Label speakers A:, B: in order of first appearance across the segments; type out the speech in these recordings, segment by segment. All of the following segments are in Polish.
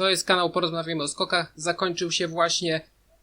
A: To jest kanał Porozmawiamy o skokach. Zakończył się właśnie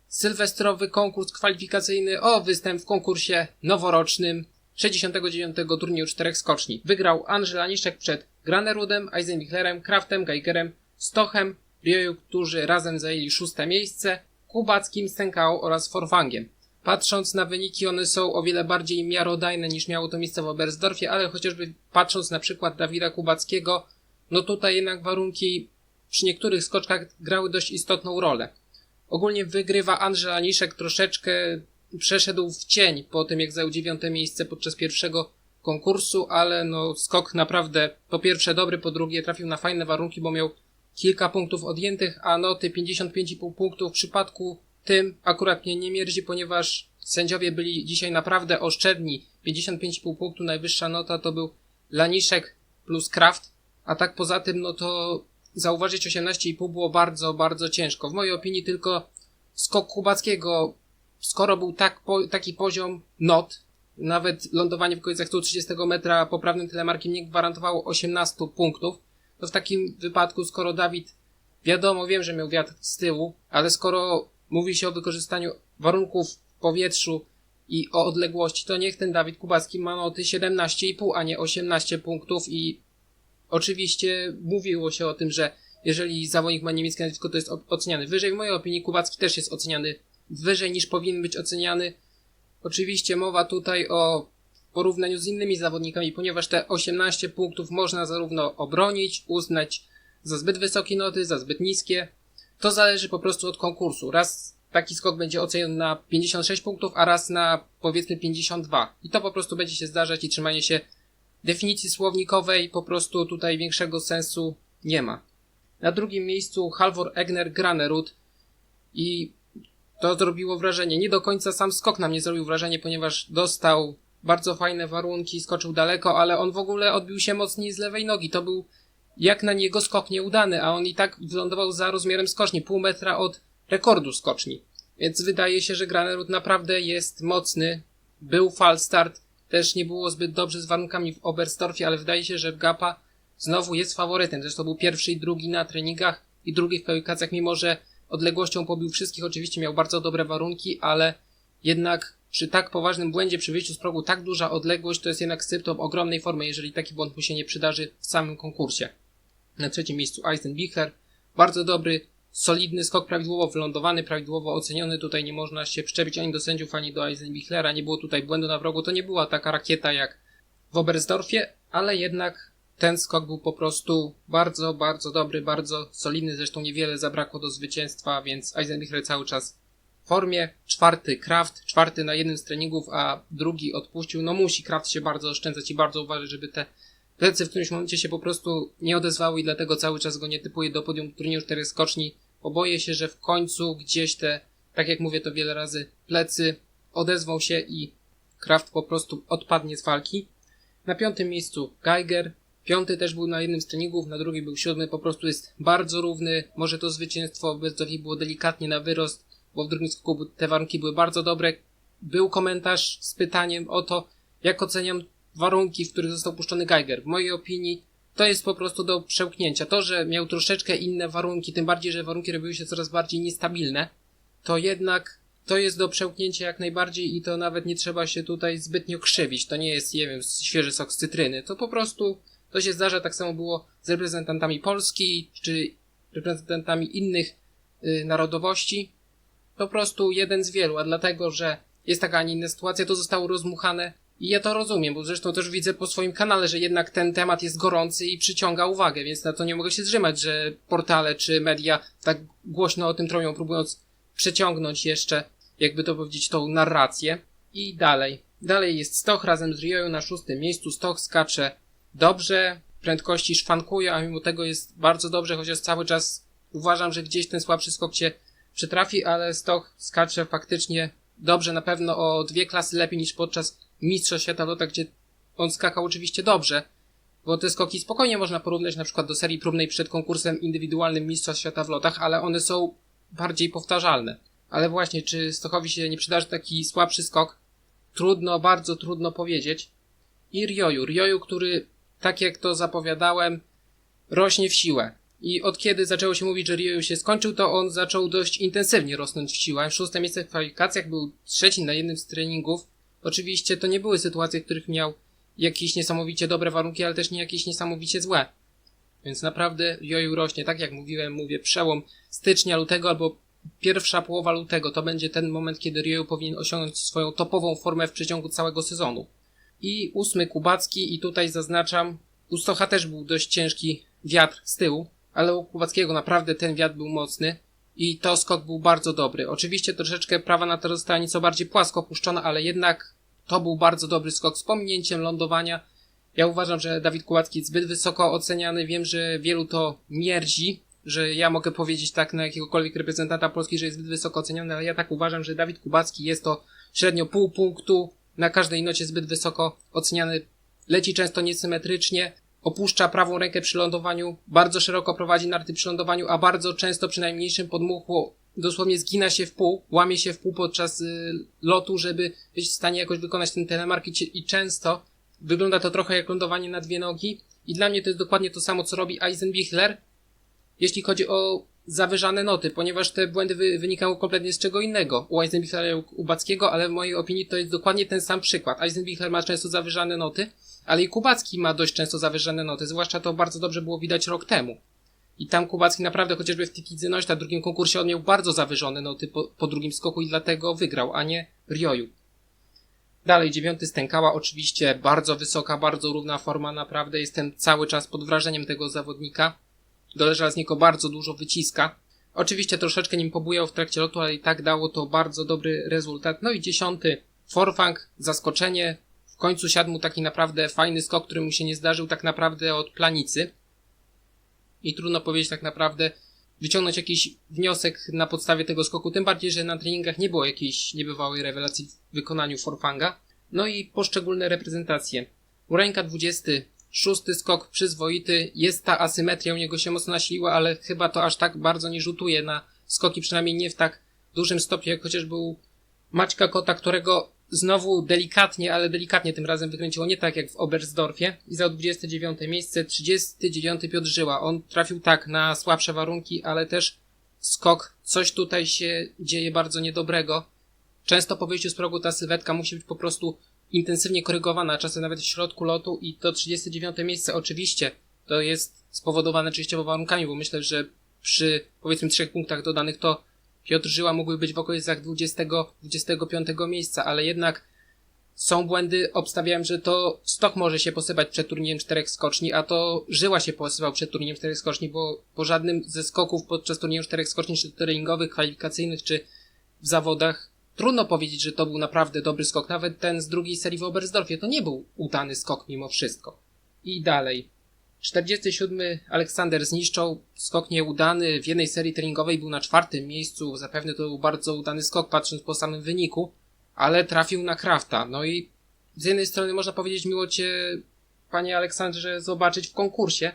A: sylwestrowy konkurs kwalifikacyjny o występ w konkursie noworocznym 69. turnieju czterech skoczni. Wygrał Andrzej Laniszek przed Granerudem, Eisenbichlerem, Kraftem, Geigerem, Stochem, Rioju, którzy razem zajęli szóste miejsce, Kubackim, Stękał oraz Forfangiem. Patrząc na wyniki, one są o wiele bardziej miarodajne niż miało to miejsce w Oberstdorfie, ale chociażby patrząc na przykład Dawida Kubackiego, no tutaj jednak warunki przy niektórych skoczkach grały dość istotną rolę. Ogólnie wygrywa Andrzej Aniszek troszeczkę przeszedł w cień po tym, jak zajął dziewiąte miejsce podczas pierwszego konkursu, ale no skok naprawdę po pierwsze dobry, po drugie trafił na fajne warunki, bo miał kilka punktów odjętych, a noty 55,5 punktów w przypadku tym akurat mnie nie mierzi, ponieważ sędziowie byli dzisiaj naprawdę oszczędni. 55,5 punktu najwyższa nota to był Laniszek plus Kraft, a tak poza tym no to zauważyć 18,5 było bardzo, bardzo ciężko. W mojej opinii tylko skok Kubackiego, skoro był tak po, taki poziom not, nawet lądowanie w okolicach 130 metra poprawnym telemarkiem nie gwarantowało 18 punktów, to w takim wypadku, skoro Dawid, wiadomo, wiem, że miał wiatr z tyłu, ale skoro mówi się o wykorzystaniu warunków w powietrzu i o odległości, to niech ten Dawid Kubacki ma noty 17,5, a nie 18 punktów i oczywiście mówiło się o tym, że jeżeli zawodnik ma niemieckie nazwisko, to jest oceniany wyżej. W mojej opinii Kubacki też jest oceniany wyżej niż powinien być oceniany. Oczywiście mowa tutaj o porównaniu z innymi zawodnikami, ponieważ te 18 punktów można zarówno obronić, uznać za zbyt wysokie noty, za zbyt niskie. To zależy po prostu od konkursu. Raz taki skok będzie oceniony na 56 punktów, a raz na powiedzmy 52. I to po prostu będzie się zdarzać i trzymanie się definicji słownikowej po prostu tutaj większego sensu nie ma. Na drugim miejscu Halvor Egner Granerud i to zrobiło wrażenie. Nie do końca sam skok na mnie zrobił wrażenie, ponieważ dostał bardzo fajne warunki, skoczył daleko, ale on w ogóle odbił się mocniej z lewej nogi. To był jak na niego skok nieudany, a on i tak wylądował za rozmiarem skoczni, pół metra od rekordu skoczni. Więc wydaje się, że Granerud naprawdę jest mocny. Był fal start, też nie było zbyt dobrze z warunkami w Oberstdorfie, ale wydaje się, że Gapa znowu jest faworytem. Zresztą był pierwszy i drugi na treningach i drugi w mimo że odległością pobił wszystkich. Oczywiście miał bardzo dobre warunki, ale jednak przy tak poważnym błędzie, przy wyjściu z progu, tak duża odległość, to jest jednak symptom ogromnej formy, jeżeli taki błąd mu się nie przydarzy w samym konkursie. Na trzecim miejscu Eisenbichler. Bardzo dobry, solidny skok, prawidłowo wylądowany, prawidłowo oceniony. Tutaj nie można się przyczepić ani do sędziów, ani do Eisenbichlera. Nie było tutaj błędu na wrogu. To nie była taka rakieta jak w Oberstdorfie, ale jednak ten skok był po prostu bardzo, bardzo dobry, bardzo solidny. Zresztą niewiele zabrakło do zwycięstwa, więc Eisenbichler cały czas w formie. Czwarty Kraft, czwarty na jednym z treningów, a drugi odpuścił. No musi Kraft się bardzo oszczędzać i bardzo uważać, żeby te plecy w którymś momencie się po prostu nie odezwały i dlatego cały czas go nie typuje do podium turnieju czterech skoczni. Oboję się, że w końcu gdzieś te, tak jak mówię to wiele razy, plecy odezwą się i Kraft po prostu odpadnie z walki. Na piątym miejscu Geiger. Piąty też był na jednym z treningów, na drugim był siódmy. Po prostu jest bardzo równy. Może to zwycięstwo bez było delikatnie na wyrost, bo w drugim skoku te warunki były bardzo dobre. Był komentarz z pytaniem o to, jak oceniam warunki, w których został puszczony Geiger. W mojej opinii to jest po prostu do przełknięcia. To, że miał troszeczkę inne warunki, tym bardziej, że warunki robiły się coraz bardziej niestabilne, to jednak to jest do przełknięcia jak najbardziej i to nawet nie trzeba się tutaj zbytnio krzywić. To nie jest, nie wiem, świeży sok z cytryny. To po prostu to się zdarza. Tak samo było z reprezentantami Polski czy reprezentantami innych y, narodowości. Po prostu jeden z wielu, a dlatego, że jest taka, a nie inna sytuacja, to zostało rozmuchane i ja to rozumiem, bo zresztą też widzę po swoim kanale, że jednak ten temat jest gorący i przyciąga uwagę, więc na to nie mogę się zrzymać, że portale czy media tak głośno o tym troją, próbując przeciągnąć jeszcze, jakby to powiedzieć, tą narrację. I dalej. Dalej jest Stoch razem z Rioją na szóstym miejscu. Stoch skacze dobrze, prędkości szwankuje, a mimo tego jest bardzo dobrze, chociaż cały czas uważam, że gdzieś ten słabszy skok cię przytrafi, ale Stoch skacze faktycznie dobrze, na pewno o dwie klasy lepiej niż podczas Mistrza Świata w lotach, gdzie on skakał oczywiście dobrze, bo te skoki spokojnie można porównać na przykład do serii próbnej przed konkursem indywidualnym Mistrza Świata w lotach, ale one są bardziej powtarzalne. Ale właśnie, czy Stochowi się nie przydarzy taki słabszy skok? Trudno, bardzo trudno powiedzieć. I Rioju. Rioju, który, tak jak to zapowiadałem, rośnie w siłę. I od kiedy zaczęło się mówić, że Ryoyu się skończył, to on zaczął dość intensywnie rosnąć w siłach. Szóste miejsce w kwalifikacjach był trzeci na jednym z treningów. Oczywiście to nie były sytuacje, w których miał jakieś niesamowicie dobre warunki, ale też nie jakieś niesamowicie złe. Więc naprawdę Ryoyu rośnie. Tak jak mówiłem, mówię przełom stycznia, lutego albo pierwsza połowa lutego. To będzie ten moment, kiedy Ryoyu powinien osiągnąć swoją topową formę w przeciągu całego sezonu. I ósmy Kubacki i tutaj zaznaczam, u Stocha też był dość ciężki wiatr z tyłu, ale u Kubackiego naprawdę ten wiatr był mocny i to skok był bardzo dobry. Oczywiście troszeczkę prawa na to została nieco bardziej płasko opuszczona, ale jednak to był bardzo dobry skok z pominięciem lądowania. Ja uważam, że Dawid Kubacki jest zbyt wysoko oceniany. Wiem, że wielu to mierzi, że ja mogę powiedzieć tak na jakiegokolwiek reprezentanta Polski, że jest zbyt wysoko oceniany, ale ja tak uważam, że Dawid Kubacki jest to średnio pół punktu na każdej nocie zbyt wysoko oceniany. Leci często niesymetrycznie, opuszcza prawą rękę przy lądowaniu, bardzo szeroko prowadzi narty przy lądowaniu, a bardzo często przy najmniejszym podmuchu dosłownie zgina się w pół, łamie się w pół podczas y, lotu, żeby być w stanie jakoś wykonać ten telemark i, i często wygląda to trochę jak lądowanie na dwie nogi i dla mnie to jest dokładnie to samo, co robi Eisenbichler, jeśli chodzi o zawyżane noty, ponieważ te błędy wy, wynikały kompletnie z czego innego. U Eisenbichlera u Backiego, ale w mojej opinii to jest dokładnie ten sam przykład. Eisenbichler ma często zawyżane noty, ale i Kubacki ma dość często zawyżane noty, zwłaszcza to bardzo dobrze było widać rok temu. I tam Kubacki naprawdę, chociażby w Tikidzy Nośta drugim konkursie, on miał bardzo zawyżone noty po, po drugim skoku i dlatego wygrał, a nie Rioju. Dalej, dziewiąty Stękała, oczywiście bardzo wysoka, bardzo równa forma, naprawdę jestem cały czas pod wrażeniem tego zawodnika. Doleża z niego bardzo dużo wyciska. Oczywiście troszeczkę nim pobujał w trakcie lotu, ale i tak dało to bardzo dobry rezultat. No i dziesiąty Forfang, zaskoczenie. W końcu siadł mu taki naprawdę fajny skok, który mu się nie zdarzył tak naprawdę od planicy. I trudno powiedzieć tak naprawdę, wyciągnąć jakiś wniosek na podstawie tego skoku, tym bardziej, że na treningach nie było jakiejś niebywałej rewelacji w wykonaniu Forfanga. No i poszczególne reprezentacje. Ureńka 20, szósty skok przyzwoity, jest ta asymetria u niego się mocno nasiliła, ale chyba to aż tak bardzo nie rzutuje na skoki, przynajmniej nie w tak dużym stopniu, jak chociażby u Maćka Kota, którego znowu delikatnie, ale delikatnie tym razem wykręciło, nie tak jak w Oberstdorfie. I za 29 miejsce, 39 Piotr Żyła. On trafił tak na słabsze warunki, ale też skok, coś tutaj się dzieje bardzo niedobrego. Często po wyjściu z progu ta sylwetka musi być po prostu intensywnie korygowana, czasem nawet w środku lotu i to 39 miejsce oczywiście to jest spowodowane częściowo warunkami, bo myślę, że przy powiedzmy trzech punktach dodanych to Piotr Żyła mógłby być w okolicach 20-25 miejsca, ale jednak są błędy, obstawiałem, że to Stok może się posypać przed turniejem czterech skoczni, a to Żyła się posypał przed turniejem czterech skoczni, bo po żadnym ze skoków podczas turnieju czterech skoczni, czy treningowych, kwalifikacyjnych, czy w zawodach, trudno powiedzieć, że to był naprawdę dobry skok. Nawet ten z drugiej serii w Oberstdorfie to nie był udany skok mimo wszystko. I dalej. 47 Aleksander zniszczał skok nieudany. W jednej serii treningowej był na czwartym miejscu. Zapewne to był bardzo udany skok, patrząc po samym wyniku, ale trafił na Krafta. No i z jednej strony można powiedzieć miło cię, panie Aleksandrze, zobaczyć w konkursie,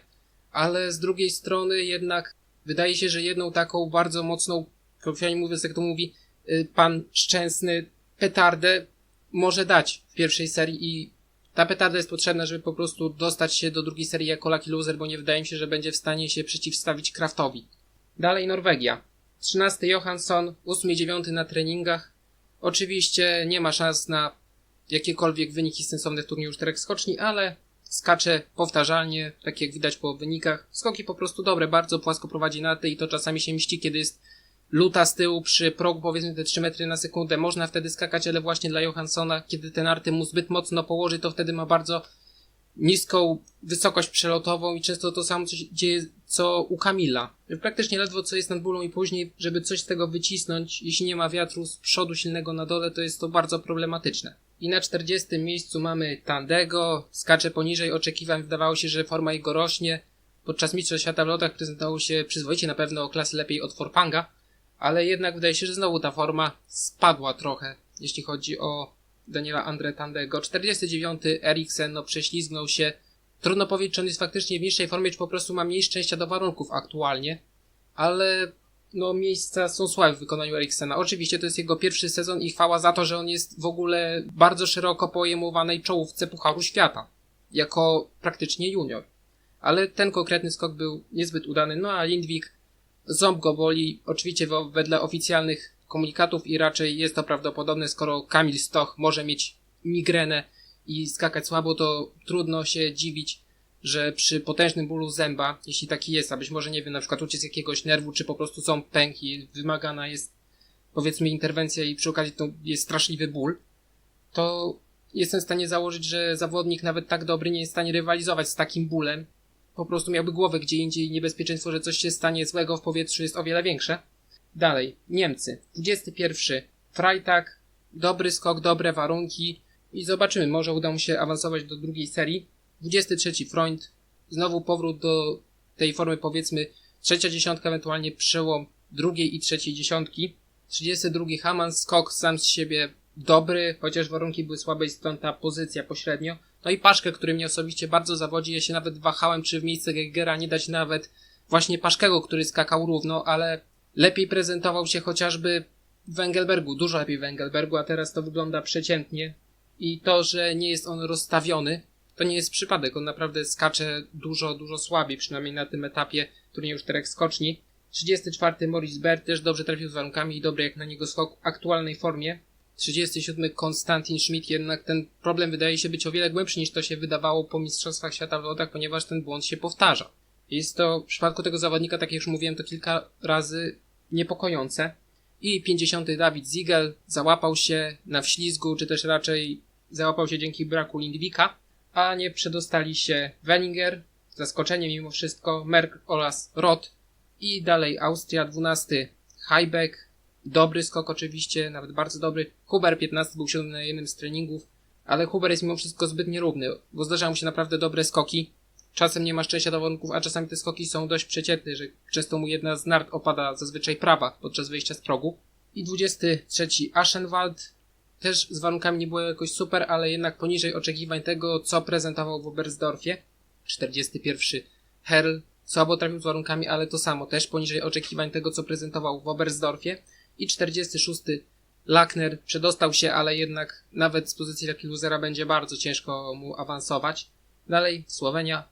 A: ale z drugiej strony jednak wydaje się, że jedną taką bardzo mocną, kolokwialnie mówiąc, jak to mówi y, pan Szczęsny, petardę może dać w pierwszej serii i ta petarda jest potrzebna, żeby po prostu dostać się do drugiej serii jako Lucky Loser, bo nie wydaje mi się, że będzie w stanie się przeciwstawić Kraftowi. Dalej Norwegia. 13 Johansson, 8 i 9 na treningach. Oczywiście nie ma szans na jakiekolwiek wyniki sensowne w turnieju czterech skoczni, ale skacze powtarzalnie, tak jak widać po wynikach. Skoki po prostu dobre, bardzo płasko prowadzi na i to czasami się mści, kiedy jest luta z tyłu przy progu powiedzmy te 3 metry na sekundę. Można wtedy skakać, ale właśnie dla Johanssona, kiedy ten arty mu zbyt mocno położy, to wtedy ma bardzo niską wysokość przelotową i często to samo co się dzieje co u Kamila. Praktycznie ledwo co jest nad bólą i później, żeby coś z tego wycisnąć, jeśli nie ma wiatru z przodu silnego na dole, to jest to bardzo problematyczne. I na 40 miejscu mamy Tandego, skacze poniżej oczekiwań, wydawało się, że forma jego rośnie. Podczas Mistrzostw Świata w lotach prezentował się przyzwoicie na pewno o klasy lepiej od Forpanga, ale jednak wydaje się, że znowu ta forma spadła trochę, jeśli chodzi o Daniela Andre Tandego. 49. Eriksen, no prześlizgnął się. Trudno powiedzieć, czy on jest faktycznie w niższej formie, czy po prostu ma mniej szczęścia do warunków aktualnie, ale no miejsca są słabe w wykonaniu Eriksena. Oczywiście to jest jego pierwszy sezon i chwała za to, że on jest w ogóle bardzo szeroko pojmowanej czołówce Pucharu Świata. Jako praktycznie junior. ale ten konkretny skok był niezbyt udany, no a Lindwik ząb go boli, oczywiście wedle oficjalnych komunikatów i raczej jest to prawdopodobne, skoro Kamil Stoch może mieć migrenę i skakać słabo, to trudno się dziwić, że przy potężnym bólu zęba, jeśli taki jest, a być może, nie wiem, na przykład uciec jakiegoś nerwu, czy po prostu ząb pęk i wymagana jest, powiedzmy, interwencja i przy okazji to jest straszliwy ból, to jestem w stanie założyć, że zawodnik nawet tak dobry nie jest w stanie rywalizować z takim bólem. Po prostu miałby głowę gdzie indziej i niebezpieczeństwo, że coś się stanie złego w powietrzu jest o wiele większe. Dalej, Niemcy. 21. Freitag. Dobry skok, dobre warunki. I zobaczymy, może uda mu się awansować do drugiej serii. 23 Freund, znowu powrót do tej formy powiedzmy trzecia dziesiątka, ewentualnie przełom drugiej i trzeciej dziesiątki. 32 Haman, skok sam z siebie dobry, chociaż warunki były słabe i stąd ta pozycja pośrednio. No i Paszkę, który mnie osobiście bardzo zawodzi, ja się nawet wahałem, czy w miejsce Geigera nie dać nawet właśnie Paszkego, który skakał równo, ale lepiej prezentował się chociażby w Engelbergu, dużo lepiej w Engelbergu, a teraz to wygląda przeciętnie. I to, że nie jest on rozstawiony, to nie jest przypadek. On naprawdę skacze dużo, dużo słabiej, przynajmniej na tym etapie turnieju czterech skoczni. 34 Morris Berg też dobrze trafił z warunkami i dobry jak na niego skok w aktualnej formie. 37 Konstantin Schmidt, jednak ten problem wydaje się być o wiele głębszy niż to się wydawało po Mistrzostwach Świata w lotach, ponieważ ten błąd się powtarza. Jest to w przypadku tego zawodnika, tak jak już mówiłem, to kilka razy niepokojące. I 50 Dawid Ziegel załapał się na wślizgu, czy też raczej załapał się dzięki braku Lindwika a nie przedostali się Wellinger, zaskoczenie mimo wszystko, Merck oraz Roth i dalej Austria 12, Heibeck, dobry skok oczywiście, nawet bardzo dobry, Huber 15 był siódmy na jednym z treningów, ale Huber jest mimo wszystko zbyt nierówny, bo zdarzają mu się naprawdę dobre skoki, czasem nie ma szczęścia do warunków, a czasami te skoki są dość przeciętne, że często mu jedna z nart opada zazwyczaj prawa podczas wyjścia z progu. I 23 Aschenwald, też z warunkami nie było jakoś super, ale jednak poniżej oczekiwań tego, co prezentował w Oberstdorfie. 41 Herl słabo trafił z warunkami, ale to samo, też poniżej oczekiwań tego, co prezentował w Oberstdorfie. I 46 Lackner przedostał się, ale jednak nawet z pozycji Lucky Losera będzie bardzo ciężko mu awansować. Dalej Słowenia,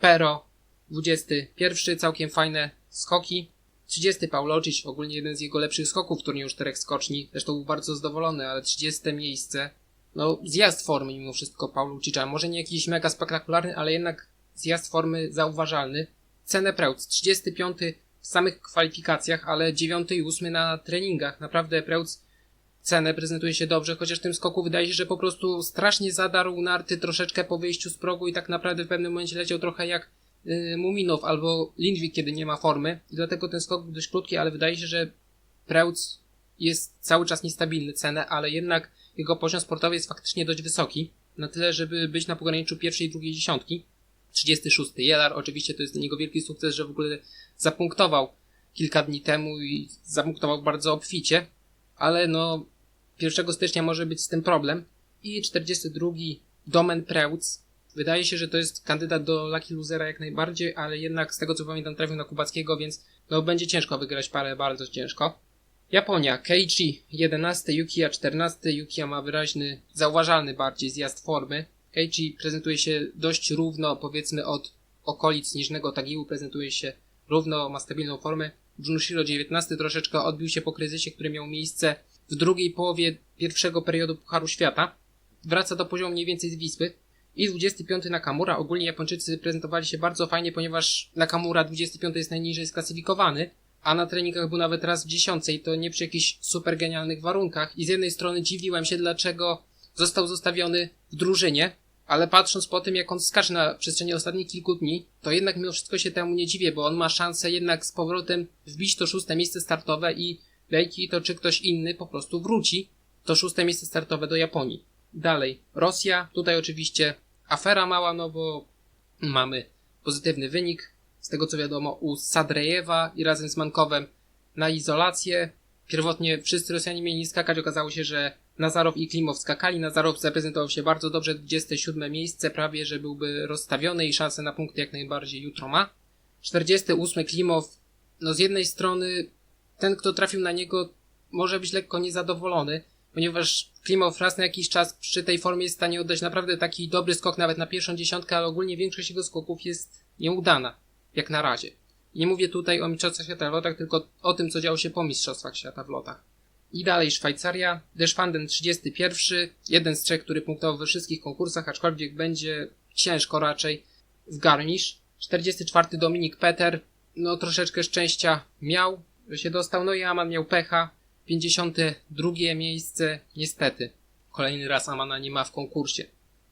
A: Pero, 21 całkiem fajne skoki. 30 Paulocic, ogólnie jeden z jego lepszych skoków w turnieju czterech skoczni. Zresztą był bardzo zadowolony, ale 30 miejsce. No, zjazd formy mimo wszystko Paulucicza. Może nie jakiś mega spektakularny, ale jednak zjazd formy zauważalny. Cenę Preutz, 35 w samych kwalifikacjach, ale 9 i 8 na treningach. Naprawdę Preutz cenę prezentuje się dobrze, chociaż w tym skoku wydaje się, że po prostu strasznie zadarł narty troszeczkę po wyjściu z progu i tak naprawdę w pewnym momencie leciał trochę jak Y, Muminow albo Lindwik, kiedy nie ma formy. I dlatego ten skok był dość krótki, ale wydaje się, że Preutz jest cały czas niestabilny cenę, ale jednak jego poziom sportowy jest faktycznie dość wysoki. Na tyle, żeby być na pograniczu pierwszej i drugiej dziesiątki. 36. Jelar, oczywiście to jest dla niego wielki sukces, że w ogóle zapunktował kilka dni temu i zapunktował bardzo obficie, ale no 1 stycznia może być z tym problem. I 42. Domen Preutz, Wydaje się, że to jest kandydat do Lucky Losera jak najbardziej, ale jednak z tego co pamiętam trafił na Kubackiego, więc no będzie ciężko wygrać parę, bardzo ciężko. Japonia, Keiichi 11, Yukiya 14. Yukiya ma wyraźny, zauważalny bardziej zjazd formy. Keiichi prezentuje się dość równo, powiedzmy od okolic Niżnego Tagiłu prezentuje się równo, ma stabilną formę. Junushiro 19 troszeczkę odbił się po kryzysie, który miał miejsce w drugiej połowie pierwszego periodu Pucharu Świata. Wraca do poziomu mniej więcej z Wisły. I 25 Nakamura. Ogólnie Japończycy prezentowali się bardzo fajnie, ponieważ Nakamura 25 jest najniżej sklasyfikowany, a na treningach był nawet raz w dziesiątce to nie przy jakichś super genialnych warunkach. I z jednej strony dziwiłem się, dlaczego został zostawiony w drużynie, ale patrząc po tym, jak on skacze na przestrzeni ostatnich kilku dni, to jednak mimo wszystko się temu nie dziwię, bo on ma szansę jednak z powrotem wbić to szóste miejsce startowe i Leiki to czy ktoś inny po prostu wróci to szóste miejsce startowe do Japonii. Dalej, Rosja, tutaj oczywiście afera mała, no bo mamy pozytywny wynik, z tego co wiadomo, u Sadrejewa i razem z Mankowem na izolację. Pierwotnie wszyscy Rosjanie mieli skakać, okazało się, że Nazarow i Klimow skakali. Nazarow zaprezentował się bardzo dobrze, 27 miejsce, prawie że byłby rozstawiony i szanse na punkty jak najbardziej jutro ma. 48 Klimow, no z jednej strony ten, kto trafił na niego, może być lekko niezadowolony, ponieważ Klimow raz na jakiś czas przy tej formie jest w stanie oddać naprawdę taki dobry skok nawet na pierwszą dziesiątkę, ale ogólnie większość jego skoków jest nieudana, jak na razie. Nie mówię tutaj o Mistrzostwach Świata w lotach, tylko o tym, co działo się po Mistrzostwach Świata w lotach. I dalej Szwajcaria, Deschwanden 31, jeden z trzech, który punktował we wszystkich konkursach, aczkolwiek będzie ciężko raczej w Garmisch. 44 Dominik Peter, no troszeczkę szczęścia miał, że się dostał, no i Aman miał pecha. 52 miejsce, niestety. Kolejny raz Amana nie ma w konkursie.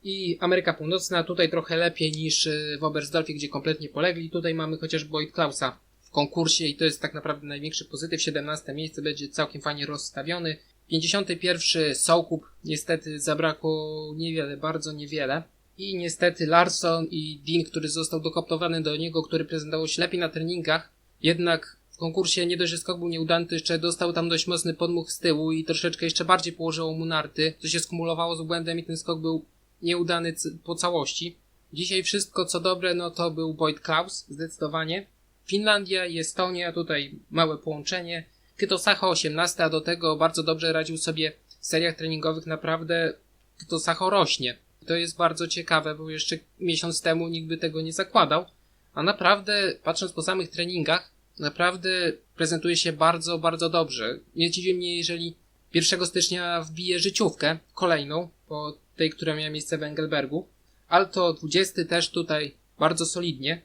A: I Ameryka Północna tutaj trochę lepiej niż y, w Oberstdorfie, gdzie kompletnie polegli. Tutaj mamy chociaż Boyd Klausa w konkursie i to jest tak naprawdę największy pozytyw. 17 miejsce będzie całkiem fajnie rozstawiony. 51 Sołkup, niestety zabrakło niewiele, bardzo niewiele. I niestety Larson i Dean, który został dokoptowany do niego, który prezentował się lepiej na treningach, jednak w konkursie nie dość, że skok był nieudany, to jeszcze dostał tam dość mocny podmuch z tyłu i troszeczkę jeszcze bardziej położyło mu narty, co się skumulowało z błędem i ten skok był nieudany po całości. Dzisiaj wszystko co dobre, no to był Boyd Klaus, zdecydowanie. Finlandia i Estonia, tutaj małe połączenie. Kytosacho 18, a do tego bardzo dobrze radził sobie w seriach treningowych, naprawdę Kytosacho rośnie. To jest bardzo ciekawe, bo jeszcze miesiąc temu nikt by tego nie zakładał. A naprawdę, patrząc po samych treningach, naprawdę prezentuje się bardzo, bardzo dobrze. Nie dziwi mnie, jeżeli 1 stycznia wbije życiówkę, kolejną, po tej, która miała miejsce w Engelbergu. Alto 20 też tutaj bardzo solidnie.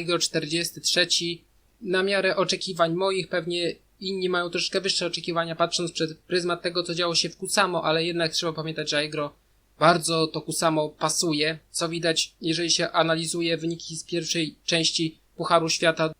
A: Igor 43 na miarę oczekiwań moich, pewnie inni mają troszkę wyższe oczekiwania, patrząc przez pryzmat tego, co działo się w Kusamo, ale jednak trzeba pamiętać, że Igro bardzo to Kusamo pasuje, co widać, jeżeli się analizuje wyniki z pierwszej części Pucharu Świata.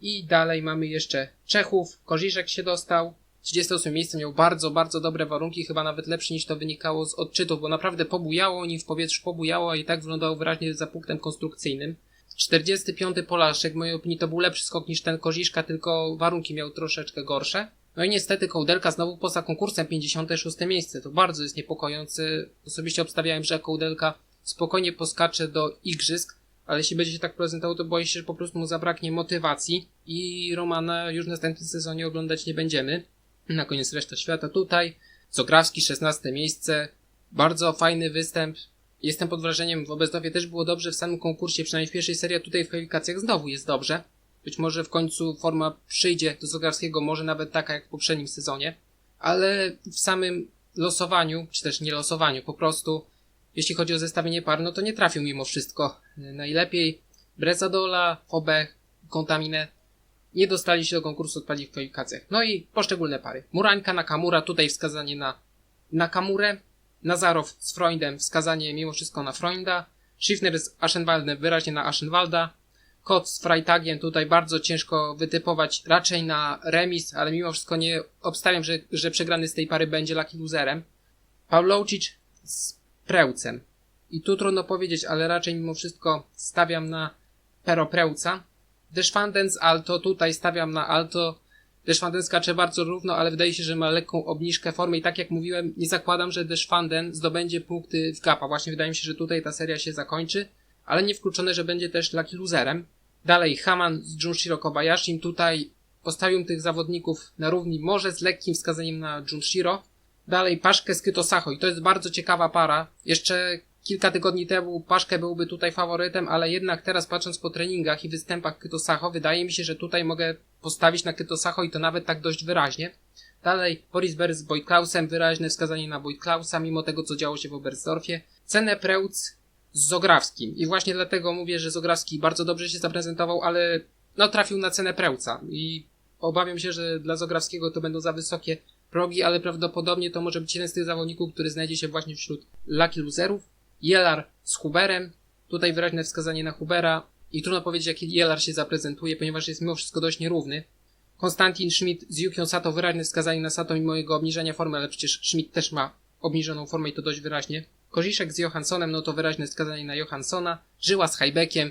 A: I dalej mamy jeszcze Czechów, Korziszek się dostał, 38 miejsce miał bardzo, bardzo dobre warunki, chyba nawet lepsze niż to wynikało z odczytów, bo naprawdę pobujało, nim w powietrzu pobujało i tak wyglądało wyraźnie za punktem konstrukcyjnym. 45 Polaszek, w mojej opinii to był lepszy skok niż ten Koziszka, tylko warunki miał troszeczkę gorsze. No i niestety Kołdelka znowu poza konkursem 56 miejsce. To bardzo jest niepokojące. Osobiście obstawiałem, że Kołdelka spokojnie poskacze do igrzysk, ale jeśli będzie się tak prezentował, to boję się, że po prostu mu zabraknie motywacji i Romana już w następnym sezonie oglądać nie będziemy. Na koniec reszta świata tutaj. Zograwski 16 miejsce. Bardzo fajny występ. Jestem pod wrażeniem, w Obezdowie też było dobrze w samym konkursie, przynajmniej w pierwszej serii, a tutaj w kwalifikacjach znowu jest dobrze. Być może w końcu forma przyjdzie do Zograwskiego, może nawet taka jak w poprzednim sezonie, ale w samym losowaniu, czy też nie losowaniu, po prostu jeśli chodzi o zestawienie par, no to nie trafił mimo wszystko. Najlepiej Brezadola, Fobech, Contamine nie dostali się do konkursu odpali w kwalifikacjach. No i poszczególne pary. Murańka, Nakamura, tutaj wskazanie na Nakamurę. Nazarow z Freundem, wskazanie mimo wszystko na Freunda. Schiffner z Aschenwaldem wyraźnie na Aschenwalda. Kot z Freitagiem tutaj bardzo ciężko wytypować raczej na remis, ale mimo wszystko nie obstawiam, że, że przegrany z tej pary będzie Lucky Loserem. Pawlowicz z Prełcem. I tu trudno powiedzieć, ale raczej mimo wszystko stawiam na Pero Prełca. Deszwanden z Alto, tutaj stawiam na Alto. Deszwanden skacze bardzo równo, ale wydaje się, że ma lekką obniżkę formy i tak jak mówiłem, nie zakładam, że Deszwanden zdobędzie punkty w gapa. Właśnie wydaje mi się, że tutaj ta seria się zakończy, ale nie wkluczone, że będzie też Lucky Loserem. Dalej Haman z Junshiro Kobayashim. Tutaj postawił tych zawodników na równi, może z lekkim wskazaniem na Junshiro. Dalej Paszkę z Kytosacho i to jest bardzo ciekawa para. Jeszcze kilka tygodni temu Paszkę byłby tutaj faworytem, ale jednak teraz patrząc po treningach i występach Kytosacho, wydaje mi się, że tutaj mogę postawić na Kytosacho i to nawet tak dość wyraźnie. Dalej Boris Ber z Boyd Klausem, wyraźne wskazanie na Boyd Klausa, mimo tego co działo się w Oberstdorfie. Cenę Preutz z Zograwskim i właśnie dlatego mówię, że Zograwski bardzo dobrze się zaprezentował, ale no trafił na cenę Prełca i obawiam się, że dla Zograwskiego to będą za wysokie progi, ale prawdopodobnie to może być jeden z tych zawodników, który znajdzie się właśnie wśród lucky loserów. Jelar z Huberem. Tutaj wyraźne wskazanie na Hubera i trudno powiedzieć, jaki Jelar się zaprezentuje, ponieważ jest mimo wszystko dość nierówny. Konstantin Schmidt z Yukią Sato, wyraźne wskazanie na Sato mimo jego obniżenia formy, ale przecież Schmidt też ma obniżoną formę i to dość wyraźnie. Koziszek z Johanssonem, no to wyraźne wskazanie na Johanssona. Żyła z Hajbekiem.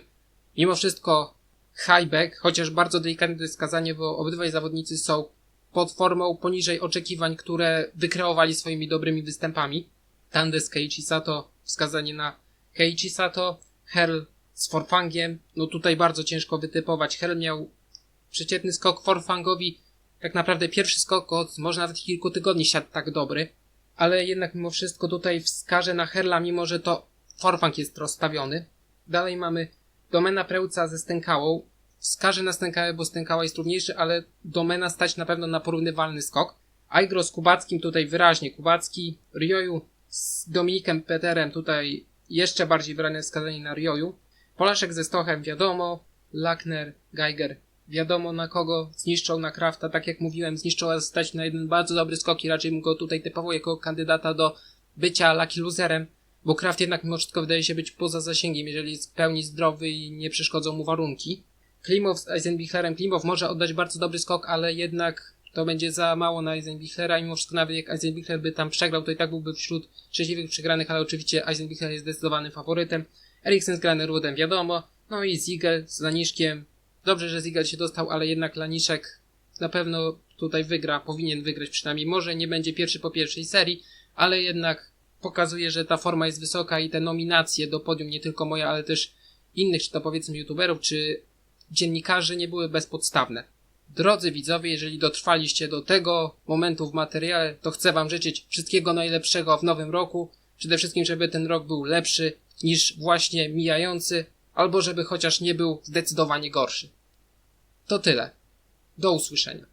A: Mimo wszystko Hajbek, chociaż bardzo delikatne wskazanie, bo obydwaj zawodnicy są pod formą poniżej oczekiwań, które wykreowali swoimi dobrymi występami. Tandes Keiichi Sato, wskazanie na Keiichi Sato, Herl z Forfangiem, no tutaj bardzo ciężko wytypować. Herl miał przeciętny skok Forfangowi, tak naprawdę pierwszy skok od może nawet kilku tygodni siadł tak dobry. ale jednak mimo wszystko tutaj wskażę na Herla, mimo że to Forfang jest rozstawiony. Dalej mamy Domena Preuca ze Stękałą. Wskażę na Stękałę, bo Stękała jest trudniejszy, ale Domena stać na pewno na porównywalny skok. Aigro z Kubackim tutaj wyraźnie Kubacki, Rioju z Dominikiem Peterem tutaj jeszcze bardziej wyraźne wskazanie na Rioju. Polaszek ze Stochem wiadomo, Lackner, Geiger wiadomo na kogo zniszczą na Krafta, tak jak mówiłem, zniszczą stać na jeden bardzo dobry skok i raczej bym go tutaj typował jako kandydata do bycia lucky loserem, bo Kraft jednak mimo wszystko wydaje się być poza zasięgiem, jeżeli jest w pełni zdrowy i nie przeszkodzą mu warunki. Klimow z Eisenbichlerem, Klimow może oddać bardzo dobry skok, ale jednak to będzie za mało na Eisenbichlera mimo wszystko nawet jak Eisenbichler by tam przegrał, to i tak byłby wśród szczęśliwych przegranych, ale oczywiście Eisenbichler jest zdecydowanym faworytem. Eriksen z Granerudem wiadomo, no i Ziegel z Laniszkiem. Dobrze, że Ziegel się dostał, ale jednak Laniszek na pewno tutaj wygra, powinien wygrać przynajmniej. Może nie będzie pierwszy po pierwszej serii, ale jednak pokazuje, że ta forma jest wysoka i te nominacje do podium, nie tylko moja, ale też innych, czy to powiedzmy youtuberów, czy dziennikarzy nie były bezpodstawne. Drodzy widzowie, jeżeli dotrwaliście do tego momentu w materiale, to chcę Wam życzyć wszystkiego najlepszego w nowym roku. Przede wszystkim, żeby ten rok był lepszy niż właśnie mijający, albo żeby chociaż nie był zdecydowanie gorszy. To tyle. Do usłyszenia.